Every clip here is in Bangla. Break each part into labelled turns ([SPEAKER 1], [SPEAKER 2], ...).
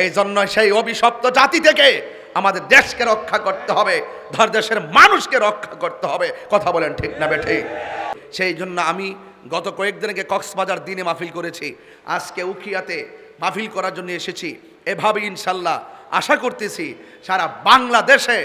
[SPEAKER 1] এই জন্য সেই অভিশপ্ত জাতি থেকে আমাদের দেশকে রক্ষা করতে হবে, ধর দেশের মানুষকে রক্ষা করতে হবে। কথা বলেন ঠিক না বেঠে? সেই জন্য আমি গত কয়েকদিন আগে কক্সবাজার দিনে মাহফিল করেছি। আজকে উখিয়াতে মাহফিল করার জন্য এসেছি। এভাবে ইনশাল্লাহ আশা করতেছি সারা বাংলাদেশে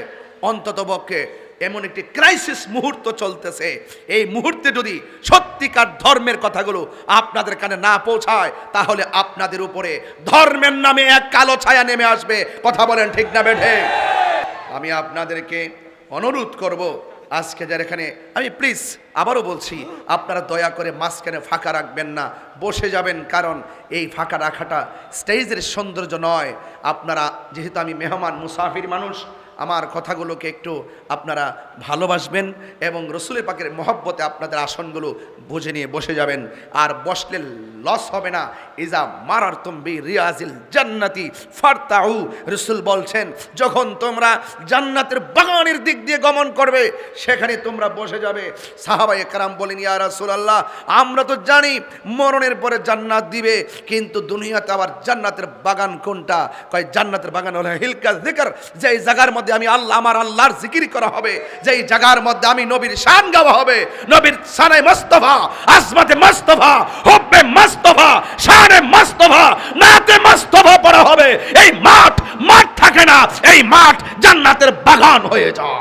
[SPEAKER 1] অন্ততপক্ষে এমন একটি ক্রাইসিস মুহূর্ত চলতেছে। এই মুহূর্তে যদি সত্যিকার ধর্মের কথাগুলো আপনাদের কানে না পৌঁছায়, তাহলে আপনাদের উপরে ধর্মের নামে এক কালো ছায়া নেমে আসবে। কথা বলেন ঠিক না বেঠে? আমি আপনাদেরকে অনুরোধ করব, আজকে যার এখানে, আমি প্লিজ আবারও বলছি, আপনারা দয়া করে মাঝখানে ফাঁকা রাখবেন না, বসে যাবেন, কারণ এই ফাঁকা রাখাটা স্টেজের সৌন্দর্য নয়। আপনারা, যেহেতু আমি মেহমান, মুসাফির মানুষ আমার কথাগুলোকে একটু আপনারা ভালোবাসবেন এবং রসুলের পাকের মহব্বতে আপনাদের আসনগুলো বুঝে নিয়ে বসে যাবেন। আর বসলে লস হবে না। ইজা মারার তুম্বি রিয়াজিল জান্নাতি ফারতাউ। রসুল বলছেন, যখন তোমরা জান্নাতের বাগানের দিক দিয়ে গমন করবে, সেখানে তোমরা বসে যাবে। সাহাবাই কারাম বলেন, ইয়া রাসূলুল্লাহ, আমরা তো জানি মরণের পরে জান্নাত দিবে, কিন্তু দুনিয়াতে আবার জান্নাতের বাগান কোনটা? কয়, জান্নাতের বাগান হলো হিলকা জিকর, যেই জায়গার মধ্যে আমি আল্লাহ, আমার আল্লাহর জিকির করা হবে। যেই জায়গার মধ্যে আমি নবীর শান গাওয়া হবে, নবীর শানে মুস্তফা, আজমাতে মুস্তফা, হুব্বে মুস্তফা, শানে মুস্তফা, নাতে মুস্তফা পড়া হবে। এই মাঠ মাঠ থাকে না, এই মাঠ জান্নাতের বাগান হয়ে যায়।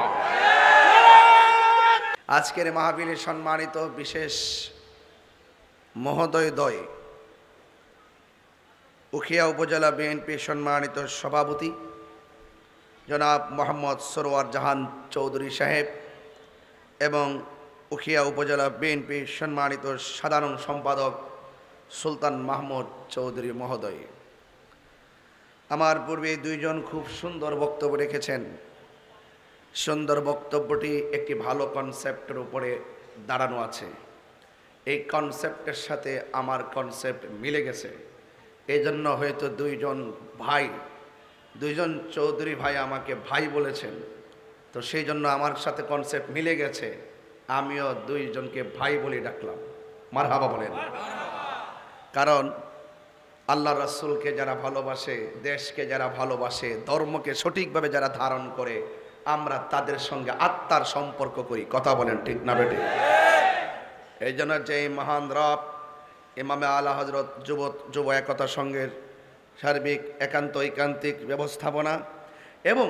[SPEAKER 1] আজকের মাহফিলে সম্মানিত বিশেষ মহোদয় দয়, উখিয়া উপজেলা বিএনপি সম্মানিত সভাপতি জনাব মোহাম্মদ সরোয়ার জাহান চৌধুরী সাহেব এবং উখিয়া উপজেলা বিএনপি সম্মানিত সাধারণ সম্পাদক সুলতান মাহমুদ চৌধুরী মহোদয়। আমার পূর্বে দুইজন খুব সুন্দর বক্তব্য রেখেছেন। সুন্দর বক্তব্যটি একটি ভালো কনসেপ্টের উপরে দাঁড়ানো আছে। এই কনসেপ্টের সাথে আমার কনসেপ্ট মিলে গেছে। এই জন্য হয়তো দুইজন ভাই দুইজন চৌধুরী ভাই আমাকে ভাই বলেছেন। তো সেই জন্য আমার সাথে কনসেপ্ট মিলে গেছে। আমিও দুইজনকে ভাই বলে ডাকলাম। মার হাবা বলেন। কারণ আল্লাহ রাসূলকে যারা ভালোবাসে, দেশকে যারা ভালোবাসে, ধর্মকে সঠিকভাবে যারা ধারণ করে, আমরা তাদের সঙ্গে আত্মার সম্পর্ক করি। কথা বলেন ঠিক না বেটে এই জন্য যে মহান রব, ইমামে আলা হজরত যুব যুব একতা সংঘের সার্বিক, একান্ত, ঐকান্তিক ব্যবস্থাপনা এবং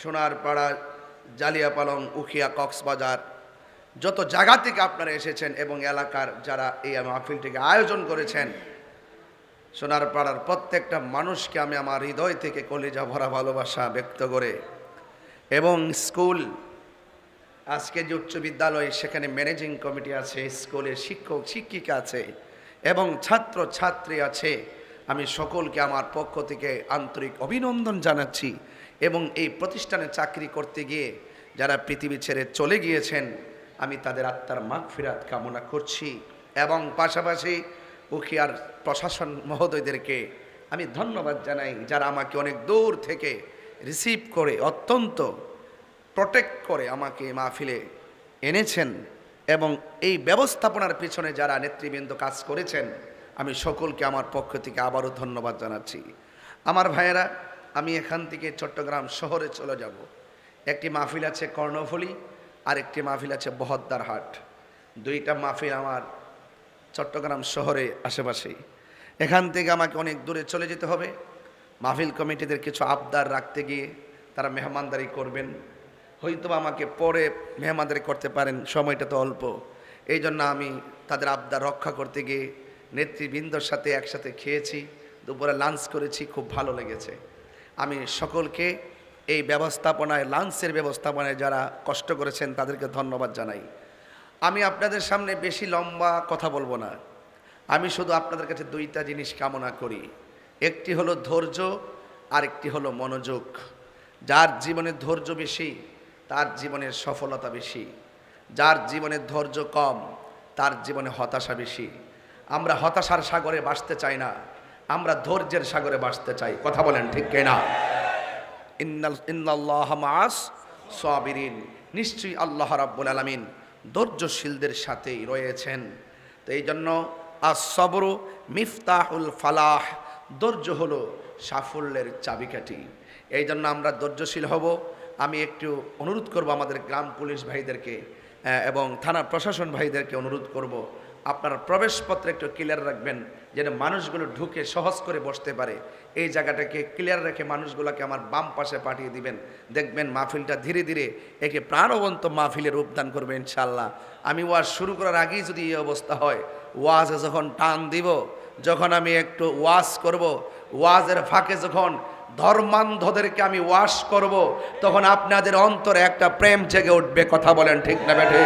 [SPEAKER 1] সোনার পাড়া জালিয়াপালং, উখিয়া, কক্সবাজার যত জায়গা থেকে আপনারা এসেছেন এবং এলাকার যারা এই মাহফিলটিকে আয়োজন করেছেন সোনার পাড়ার প্রত্যেকটা মানুষকে আমি আমার হৃদয় থেকে কলিজা ভরা ভালোবাসা ব্যক্ত করে এবং স্কুল, আজকে যে উচ্চ বিদ্যালয়, সেখানে ম্যানেজিং কমিটি আছে, স্কুলের শিক্ষক, শিক্ষিকা আছে এবং ছাত্র ছাত্রী আছে। আমি সকলকে আমার পক্ষ থেকে আন্তরিক অভিনন্দন জানাচ্ছি এবং এই প্রতিষ্ঠানে চাকরি করতে গিয়ে যারা পৃথিবী ছেড়ে চলে গিয়েছেন, আমি তাদের আত্মার মাগ ফিরাত কামনা করছি এবং পাশাপাশি উখিয়ার প্রশাসন মহোদয়দেরকে আমি ধন্যবাদ জানাই যারা আমাকে অনেক দূর থেকে রিসিভ করে, অত্যন্ত প্রোটেক্ট করে আমাকে মাহফিলে এনেছেন এবং এই ব্যবস্থাপনার পিছনে যারা নেতৃবৃন্দ কাজ করেছেন আমি সকলকে আমার পক্ষ থেকে আবারও ধন্যবাদ জানাচ্ছি। আমার ভাইয়েরা, আমি এখান থেকে চট্টগ্রাম শহরে চলে যাব। একটি মাহফিল আছে কর্ণফুলি আর একটি মাহফিল আছে বহদ্দার হাট। দুইটা মাহফিল আমার চট্টগ্রাম শহরে আশেপাশেই। এখান থেকে আমাকে অনেক দূরে চলে যেতে হবে। মাহফিল কমিটিদের কিছু আবদার রাখতে গিয়ে তারা মেহমানদারি করবেন। হয়তো আমাকে পরে মেহমানদারি করতে পারেন, সময়টা তো অল্প। এই জন্য আমি তাদের আবদার রক্ষা করতে গিয়ে নেতৃবৃন্দর সাথে একসাথে খেয়েছি, দুপুরে লাঞ্চ করেছি, খুব ভালো লেগেছে। আমি সকলকে এই ব্যবস্থাপনায় লাঞ্চের ব্যবস্থাপনায় যারা কষ্ট করেছেন, তাদেরকে ধন্যবাদ জানাই। আমি আপনাদের সামনে বেশি লম্বা কথা বলব না। আমি শুধু আপনাদের কাছে দুইটা জিনিস কামনা করি। একটি হলো ধৈর্য আর একটি হলো মনোযোগ। যার জীবনে ধৈর্য বেশি, তার জীবনের সফলতা বেশি। যার জীবনে ধৈর্য কম, তার জীবনে হতাশা বেশি। আমরা হতাশার সাগরে বাসতে চাই না। আমরা ধৈর্যের সাগরে বাসতে চাই। কথা বলেন ঠিক কেনা? সাবিরিন। নিশ্চয়ই আল্লাহ রাব্বুল আলামিন ধৈর্যশীলদের সাথেই রয়েছেন। তো এই জন্য আসবরু মিফতাহুল ফালাহ। ধৈর্য হলো সাফল্যের চাবিকাঠি। এই জন্য আমরা ধৈর্যশীল হব। আমি একটু অনুরোধ করব আমাদের গ্রাম পুলিশ ভাইদেরকে এবং থানা প্রশাসন ভাইদেরকে অনুরোধ করব আপনারা প্রবেশপত্র একটু ক্লিয়ার রাখবেন যেন মানুষগুলো ঢুকে সহজ করে বসতে পারে। এই জায়গাটাকে ক্লিয়ার রেখে মানুষগুলোকে আমার বাম পাশে পাঠিয়ে দিবেন। দেখবেন মাহফিলটা ধীরে ধীরে একে প্রাণবন্ত মাহফিলে রূপদান করবে ইনশাল্লাহ আমি ওয়াজ শুরু করার আগেই যদি এই অবস্থা হয়, ওয়াজে যখন টান দিব, যখন আমি একটু ওয়াজ করব, ওয়াজের ফাঁকে যখন ধর্মান্ধদেরকে আমি ওয়াশ করব, তখন আপনাদের অন্তরে একটা প্রেম জেগে উঠবে, কথা বলেন ঠিক না বেঠে?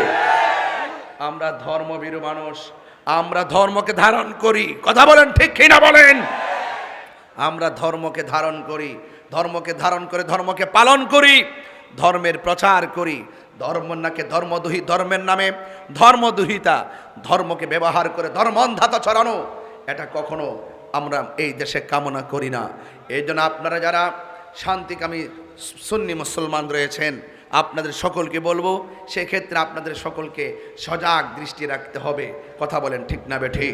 [SPEAKER 1] আমরা ধর্মভীরু মানুষ, আমরা ধর্মকে ধারণ করি। কথা বলেন ঠিক কিনা বলেন? আমরা ধর্মকে ধারণ করি, ধর্মকে ধারণ করে ধর্মকে পালন করি, ধর্মের প্রচার করি। ধর্ম নাকে ধর্মদুহি, ধর্মের নামে ধর্মদুহিতা, ধর্মকে ব্যবহার করে ধর্মন্ধাতা ছড়ানো। এটা কখনো আমরা এই দেশে কামনা করি না। এই জন্য আপনারা যারা শান্তিকামী সুন্নি মুসলমান রয়েছেন আপনাদের সকলকে বলব, সেক্ষেত্রে আপনাদের সকলকে সজাগ দৃষ্টি রাখতে হবে। কথা বলেন ঠিক না বেঠি?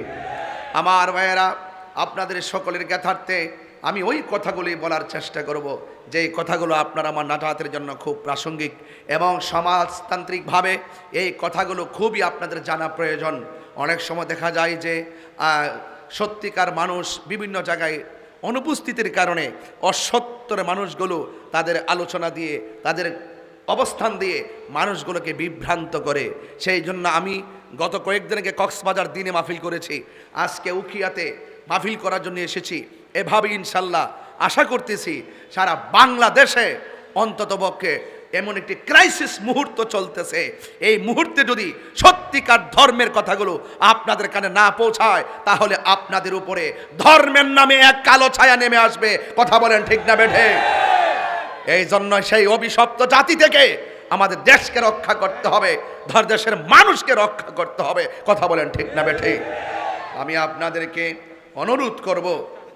[SPEAKER 1] আমার ভাইয়েরা, আপনাদের সকলের জ্ঞাতার্থে আমি ওই কথাগুলি বলার চেষ্টা করব যে কথাগুলো আপনার আমার নাটাহাতের জন্য খুব প্রাসঙ্গিক এবং সমাজতান্ত্রিকভাবে এই কথাগুলো খুবই আপনাদের জানা প্রয়োজন। অনেক সময় দেখা যায় যে সত্যিকার মানুষ বিভিন্ন জায়গায় অনুপস্থিতির কারণে অসত্তর মানুষগুলো তাদের আলোচনা দিয়ে তাদের অবস্থান দিয়ে মানুষগুলোকে বিভ্রান্ত করে। সেই জন্য আমি গত কয়েকদিন আগে কক্সবাজার দিনে মাহফিল করেছি। আজকে উখিয়াতে মাহফিল করার জন্য এসেছি। এভাবে ইনশাল্লাহ আশা করতেছি সারা বাংলাদেশে অন্ততপক্ষে এমন একটি ক্রাইসিস মুহূর্ত চলতেছে। এই মুহূর্তে যদি সত্যিকার ধর্মের কথাগুলো আপনাদের কানে না পৌঁছায়, তাহলে আপনাদের উপরে ধর্মের নামে এক কালো ছায়া নেমে আসবে। কথা বলেন ঠিক না বেঠে? এই জন্য সেই অভিশপ্ত জাতি থেকে আমাদের দেশকে রক্ষা করতে হবে, ধর দেশের মানুষকে রক্ষা করতে হবে। কথা বলেন ঠিক না বেঠে? আমি আপনাদেরকে অনুরোধ করব,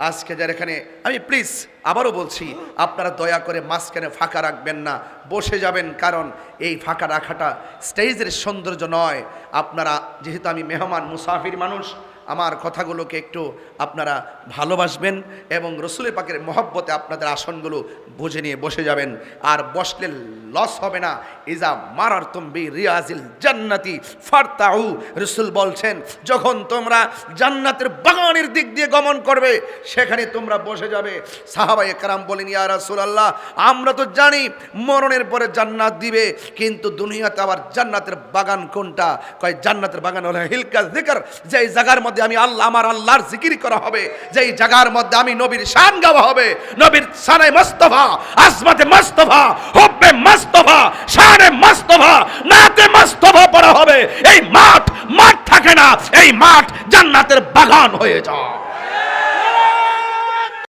[SPEAKER 1] আজকে যার এখানে, আমি প্লিজ আবারও বলছি, আপনারা দয়া করে মাঝখানে ফাঁকা রাখবেন না, বসে যাবেন, কারণ এই ফাঁকা রাখাটা স্টেজের সৌন্দর্য নয়। আপনারা, যেহেতু আমি মেহমান, মুসাফির মানুষ আমার কথাগুলোকে একটু আপনারা ভালোবাসবেন এবং রসুলের পাকের মহব্বতে আপনাদের আসনগুলো বুঝে নিয়ে বসে যাবেন। আর বসলে লস হবে না। ইজা মারার তুম্বি রিয়াজিল জান্নাতি ফারতাউ। রসুল বলছেন, যখন তোমরা জান্নাতের বাগানের দিক দিয়ে গমন করবে, সেখানে তোমরা বসে যাবে। সাহাবাই কারাম বলেন, ইয়া রাসূলুল্লাহ, আমরা তো জানি মরণের পরে জান্নাত দিবে, কিন্তু দুনিয়াতে আবার জান্নাতের বাগান কোনটা? কয়, জান্নাতের বাগান হলো হিলকা জিকর, যেই জায়গার মধ্যে আমি আল্লাহ, আমার আল্লাহর জিকির করা হবে। যেই জায়গার মধ্যে আমি নবীর শান গাওয়া হবে, নবীর শানে মস্তফা, আজমাতে মস্তফা, হব্বে মস্তফা, শানে মস্তফা, নাতে মস্তফা পড়া হবে। এই মাঠ মাঠ থাকে না, এই মাঠ জান্নাতের বাগান হয়ে যায়।